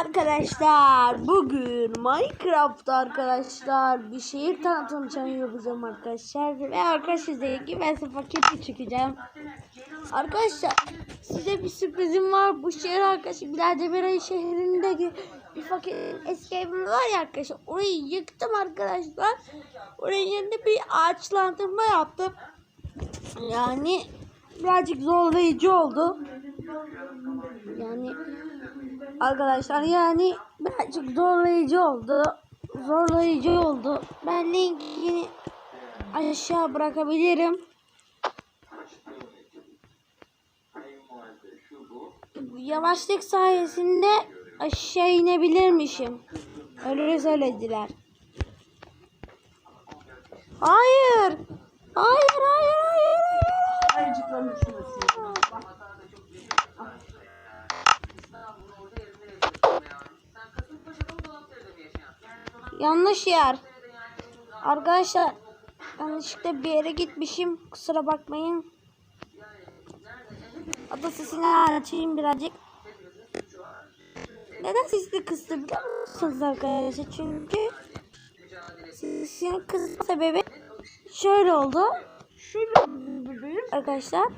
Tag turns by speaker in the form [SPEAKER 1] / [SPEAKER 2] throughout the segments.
[SPEAKER 1] Arkadaşlar bugün Minecraft'ta arkadaşlar bir şehir tanıtım çayı yapacağım arkadaşlar ve arkadaşlar zengin ve fakir çıkacağım. Arkadaşlar size bir sürprizim var. Bu şehir arkadaşlar Bilademir'in şehrindeki bir fakir eski evim var ya arkadaşlar. Orayı yıktım arkadaşlar. Oraya yerine bir ağaçlandırma yaptım. Yani birazcık zorlayıcı oldu. Yani Arkadaşlar yani birazcık zorlayıcı oldu. Zorlayıcı oldu. Ben linkini aşağı bırakabilirim. Yavaşlık sayesinde aşağı inebilirmişim. Öyle söylediler. Hayır. Hayır, hayır, hayır, hayır.
[SPEAKER 2] Ayıcıkların düşmesin.
[SPEAKER 1] Yanlış yer. Arkadaşlar yanlışlıkla bir yere gitmişim. Kusura bakmayın. Ada sesini açayım birazcık. Neden sesini kıstı biliyor musunuz arkadaşlar? Çünkü sesini kısma sebebi şöyle oldu.
[SPEAKER 2] Şöyle bebeğim.
[SPEAKER 1] Arkadaşlar.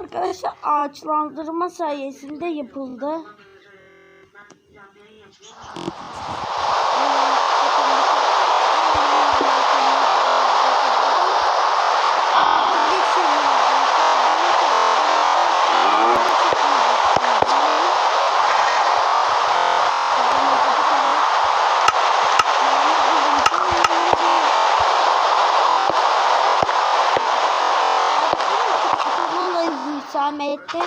[SPEAKER 1] Arkadaşlar ağaçlandırma sayesinde yapıldı. Hüsamettin.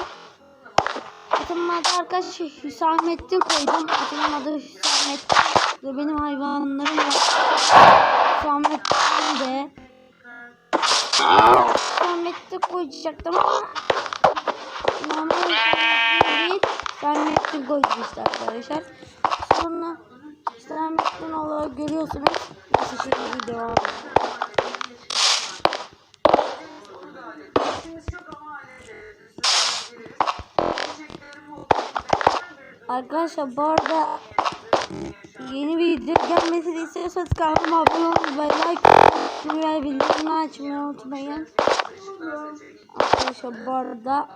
[SPEAKER 1] Atımın adı arkadaşlar Hüsamettin koydum. Atımın adı Hüsamettin. Ve benim hayvanlarım var. Hüsamettin de. Hüsamettin koyacaktım ama normal değil. Hüsamettin koydum işte arkadaşlar. Sonra Hüsamettin olarak görüyorsunuz. Neyse şimdi devam edelim. Arkadaşlar bu arada yeni bir video gelmesini istiyorsanız kanalıma abone olmayı ve like atmayı ve bildirimleri açmayı unutmayın. Arkadaşlar bu arada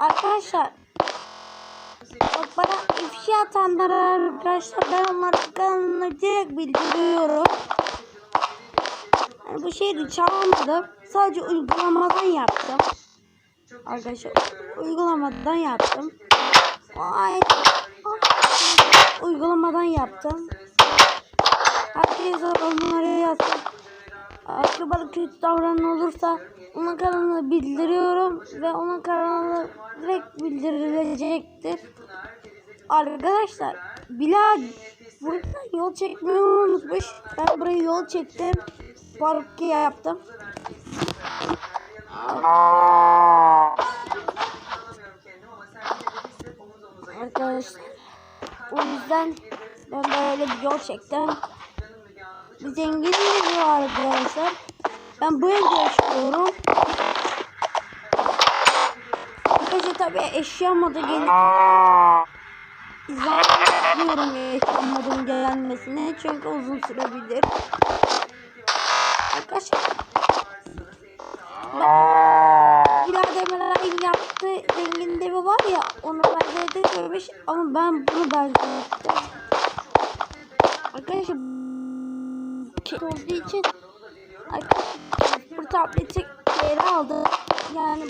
[SPEAKER 1] Arkadaşlar Bak bana ifşa atanlara arkadaşlar ben onların kanalına direkt bildiriyorum. Yani bu şeyi çalmadım. Sadece uygulamadan yaptım. Arkadaşlar uygulamadan yaptım. Ay, uygulamadan yaptım. Herkes onları yazsın. Akrabada kötü davranan olursa onun kanalını bildiriyorum ve onun kanalı direkt bildirilecektir. Arkadaşlar Bilal burada yol çekmeyi unutmuş. Ben buraya yol çektim. Park yaptım. Arkadaşlar o yüzden ben böyle bir yol çektim. Bir zenginliğimiz var arkadaşlar. Ben bu evde yaşıyorum. Arkadaşlar tabi eşya modu gelip izlemiyorum eşya modun gelmesine çünkü uzun sürebilir. Arkadaşlar onu benzetilmemiş ama ben bunu benzettim. Arkadaşlar şey olduğu için arkadaşlar bu tableti geri aldı. Yani